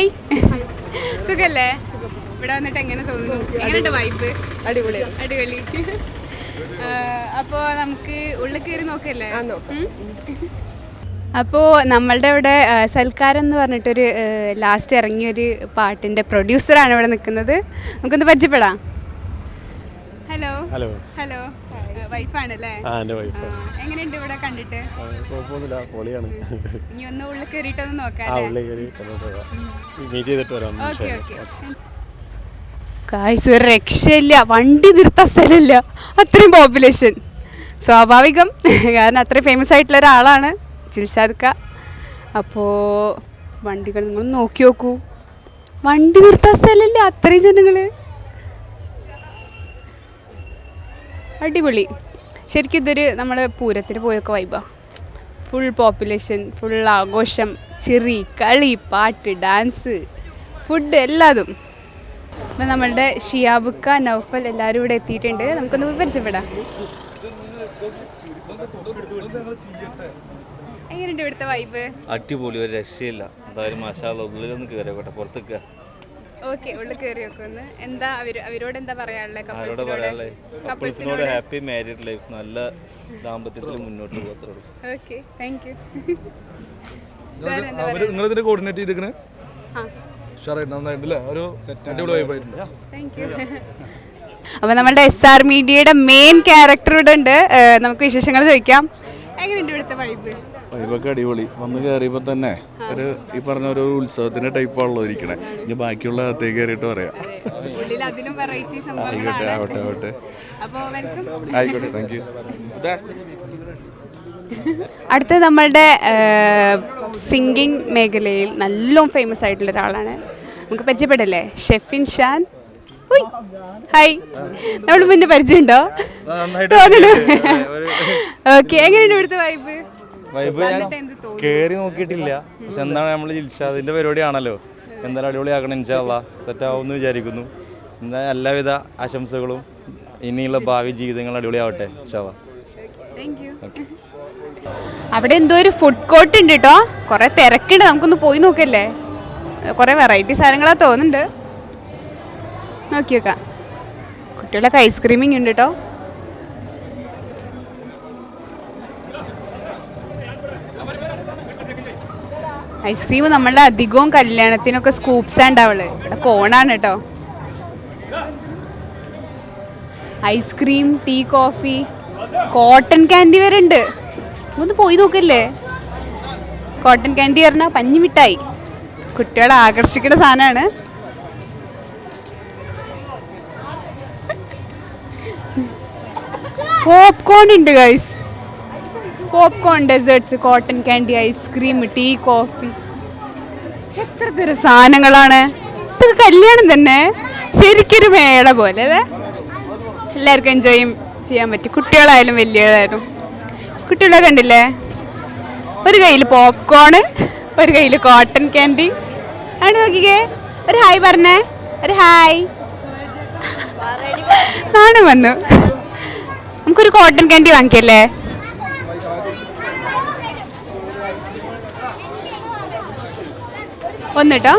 Hi സുഖല്ലേ? ഇവിടെ വന്നിട്ട് എങ്ങനെ തോന്നുന്നു? എങ്ങനെയുണ്ട് വൈബ് അടിപൊളി. അടിപൊളി അപ്പോൾ നമുക്ക് ഉള്ളിൽ കയറി നോക്കല്ലേ? അപ്പോൾ നമ്മളുടെ ഇവിടെ സൽക്കാരം എന്ന് പറഞ്ഞിട്ടൊരു ലാസ്റ്റ് ഇറങ്ങിയൊരു പാട്ടിന്റെ പ്രൊഡ്യൂസറാണ് ഇവിടെ നിൽക്കുന്നത്. നമുക്കൊന്ന് പരിചയപ്പെടാം. ഹലോ ഹലോ ഹലോ വൈഫാണല്ലേ? ആ എന്റെ വൈഫ്. എങ്ങനെയുണ്ട് ഇവിടെ കണ്ടിട്ട്? കുഴപ്പമൊന്നുമില്ല പൊളിയാണ്. ഇനി ഒന്ന് ഉള്ളിൽ കയറിയിട്ടൊന്ന് നോക്കാം ആ? ഉള്ളിൽ കയറി. മീറ്റ് ചെയ്തിട്ട് വരാം ഓക്കെ ഓക്കെ. കായ്സ് ഒരു രക്ഷയില്ല. വണ്ടി നിർത്താൻ സ്ഥലമില്ല. അത്രയും പോപ്പുലേഷൻ സ്വാഭാവികം. കാരണം അത്രയും ഫേമസ് ആയിട്ടുള്ള ഒരാളാണ് ചിൽഷാദ്ക്ക അപ്പോൾ വണ്ടികൾ നിങ്ങൾ നോക്കി നോക്കൂ. വണ്ടി നിർത്താൻ സ്ഥലമില്ല. അത്രയും ജനങ്ങൾ അടിപൊളി. ശരിക്കും ഇതൊരു നമ്മൾ പൂരത്തിന് പോയൊക്കെ വൈബാ ഫുൾ പോപ്പുലേഷൻ ഫുൾ ആഘോഷം ചിറി കളി പാട്ട് ഡാൻസ് ഫുഡ് എല്ലാതും. അപ്പം നമ്മളുടെ ഷിയാബുക്ക നൗഫൽ എല്ലാവരും ഇവിടെ എത്തിയിട്ടുണ്ട്. നമുക്കൊന്ന് വിവരിച്ചപ്പെടാം. എങ്ങനെയുണ്ട് ഇവിടുത്തെ വൈബ് അടിപൊളി ഒരു രക്ഷയില്ല. എന്തായാലും മസാല ഉള്ളിലൊന്ന് കയറിയോട്ടെ പുറത്തേക്ക് ഓക്കെ ഉള്ളിൽ കയറി വെക്കൊന്ന് എന്താ അവർ അവരോട് എന്താ പറയാനുള്ളത് ആരോട് പറയാനുള്ളേ? കപ്പിൾസിനോട് കപ്പിൾസിനോട് ഹാപ്പി മാരീഡ് ലൈഫ് നല്ല ദാമ്പത്യത്തിൽ മുന്നോട്ട് പോകത്തുള്ളൂ ഓക്കെ താങ്ക് യു സാർ എന്താ അവർ നിങ്ങൾ ഇതിന്റെ കോർഡിനേറ്റ് ചെയ്തിരിക്കണേ? ആ. ഉഷാറായിട്ട് നന്നായിട്ടില്ലേ ഒരു അടിപൊളി വൈബായിട്ടുണ്ട് താങ്ക് യു അപ്പോൾ നമ്മളുടെ എസ് ആർ മീഡിയയുടെ മെയിൻ ക്യാരക്ടർ ഇവിടെ ഉണ്ട്. ഏഹ് നമുക്ക് വിശേഷങ്ങൾ ചോദിക്കാം. എങ്ങനെയുണ്ട് ഇവിടുത്തെ വൈബ് വൈബൊക്കെ അടിപൊളി. വന്ന് കയറിയപ്പോൾ തന്നെ ഒരു ഈ പറഞ്ഞ ഒരു ഉത്സവത്തിന്റെ ടൈപ്പാണല്ലോ ഇരിക്കണേ. ഇനി ബാക്കിയുള്ള അകത്തേക്ക് കയറിയിട്ട് പറയാം. ഉള്ളിൽ അതിലും വെറൈറ്റി ആയിക്കോട്ടെ ആവട്ടെ ആവട്ടെ. അപ്പോൾ വെൽക്കം ആയിക്കോട്ടെ താങ്ക് യു അടുത്ത നമ്മളുടെ സിംഗിങ് മേഖലയിൽ നല്ല ഫേമസ് ആയിട്ടുള്ള ഒരാളാണ്. നമുക്ക് പരിചയപ്പെടല്ലേ? ഷെഫിൻ ഷാൻ. ഹായ് നമ്മൾ മുന്നേ പരിചയമുണ്ടോ? തോന്നുന്നു ഓക്കെ എങ്ങനെയുണ്ട് ഇവിടുത്തെ വൈബ് വൈബ് ഞാൻ കേറി നോക്കിയിട്ടില്ല. പക്ഷെ എന്താണ് നമ്മൾ ജിൽഷാദിന്റെ പരിപാടിയാണല്ലോ. എന്തായാലും അടിപൊളിയാക്കണം ഇൻഷാല്ല സെറ്റ് ആവുമെന്ന് വിചാരിക്കുന്നു. എന്താ എല്ലാവിധ ആശംസകളും ഇനിയുള്ള ഭാവി ജീവിതങ്ങൾ അടിപൊളിയാവട്ടെ ഇൻഷാല്ല അവിടെ എന്തോ ഒരു ഫുഡ് കോർട്ട് ഉണ്ട് കേട്ടോ കുറെ തിരക്കുണ്ട് നമുക്കൊന്ന് പോയി നോക്കല്ലേ? കുറെ വെറൈറ്റി സാധനങ്ങളാ തോന്നുന്നുണ്ട്. നോക്കി നോക്കാം കുട്ടികളൊക്കെ ഐസ്ക്രീമിങ് ഉണ്ട് കേട്ടോ ഐസ്ക്രീം നമ്മളുടെ അധികവും കല്യാണത്തിനൊക്കെ സ്കൂപ്സ് ഉണ്ടാവുള്ളു ഇവിടെ കോണാണ് കേട്ടോ ice cream tea coffee cotton candy വരെ ഉണ്ട്. ഒന്ന് പോയി നോക്കല്ലേ? കോട്ടൺ ക്യാൻഡി പറഞ്ഞാൽ പഞ്ഞി മിഠായി കുട്ടികളെ ആകർഷിക്കുന്ന സാധനമാണ് പോപ്കോൺ ഉണ്ട് guys popcorn desserts cotton candy ice cream tea coffee എത്ര തരം സാധനങ്ങളാണ്? ഇതൊക്കെ കല്യാണം തന്നെ. ശരിക്കൊരു മേള പോലെ അല്ലേ? എല്ലാവർക്കും എൻജോയ് ചെയ്യാൻ പറ്റും. കുട്ടികളായാലും വലിയതായാലും കുട്ടികളെ കണ്ടില്ലേ? ഒരു കയ്യിൽ പോപ്കോണ് ഒരു കയ്യിൽ കോട്ടൺ കാൻഡി ആണ് നോക്കിക്കേ. ഒരു ഹായ് പറഞ്ഞേ. ഒരു ഹായ് നാണം വന്നു. നമുക്കൊരു കോട്ടൺ കാൻഡി വാങ്ങിക്കല്ലേ? ഒന്നിട്ടോ?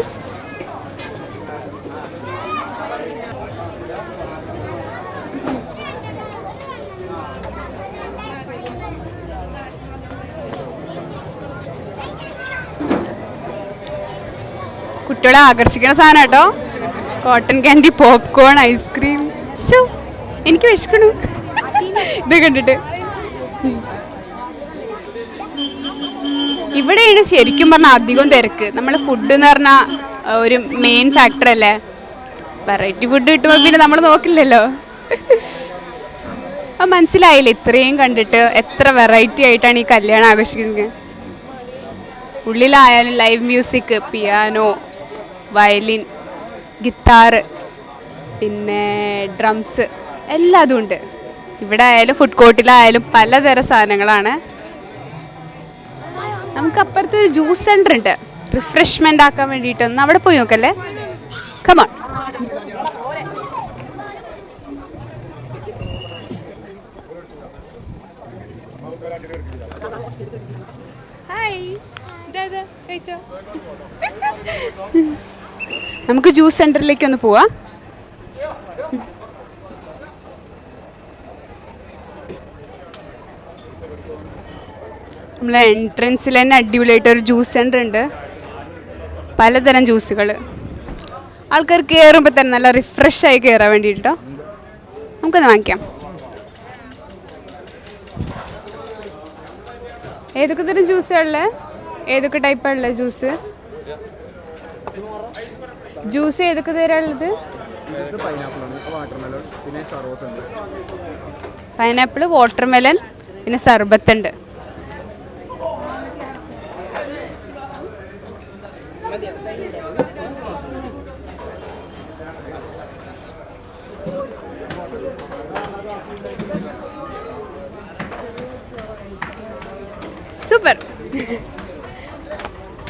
കുട്ടികളെ ആകർഷിക്കുന്ന സാധനം കേട്ടോ. Cotton candy popcorn ice cream show എനിക്ക് വിശക്കണു ഇത് കണ്ടിട്ട്. ഇവിടെയാണ് ശരിക്കും പറഞ്ഞാൽ അധികം തിരക്ക്. നമ്മൾ ഫുഡ് എന്ന് പറഞ്ഞാൽ ഒരു മെയിൻ ഫാക്ടർ അല്ലേ? വെറൈറ്റി ഫുഡ് കിട്ടുമ്പോൾ പിന്നെ നമ്മൾ നോക്കില്ലല്ലോ. അപ്പം മനസ്സിലായില്ല? ഇത്രയും കണ്ടിട്ട് എത്ര വെറൈറ്റി ആയിട്ടാണ് ഈ കല്യാണം ആഘോഷിക്കുന്നത്. ഉള്ളിലായാലും live music piano violin guitar പിന്നെ ഡ്രംസ് എല്ലാതും ഉണ്ട്. ഇവിടെ ആയാലും ഫുഡ് കോർട്ടിലായാലും പലതരം സാധനങ്ങളാണ്. നമുക്ക് അപ്പുറത്ത് ഒരു ജ്യൂസ് സെന്റർ ഉണ്ട്. റിഫ്രഷ്മെന്റ് ആക്കാൻ വേണ്ടിയിട്ട് ഒന്ന് അവിടെ പോയി നോക്കല്ലേ? കമോൺ നമുക്ക് ജ്യൂസ് സെന്ററിലേക്ക് ഒന്ന് പോവാം. നമ്മളെ എൻട്രൻസിൽ തന്നെ അടിപൊളിയായിട്ട് ഒരു ജ്യൂസ് സെന്റർ ഉണ്ട്. പലതരം ജ്യൂസുകൾ ആൾക്കാർ കയറുമ്പോൾ തന്നെ നല്ല റിഫ്രഷ് ആയി കയറാൻ വേണ്ടിയിട്ടോ. നമുക്കത് വാങ്ങിക്കാം. ഏതൊക്കെ തരം ജ്യൂസുകളിലെ ഏതൊക്കെ ടൈപ്പാണ് ഉള്ളത് ജ്യൂസ് ജ്യൂസ് ഏതൊക്കെ തരാനുള്ളത് പൈനാപ്പിൾ വാട്ടർമെലൻ പിന്നെ സർബത്ത് ഉണ്ട് സൂപ്പർ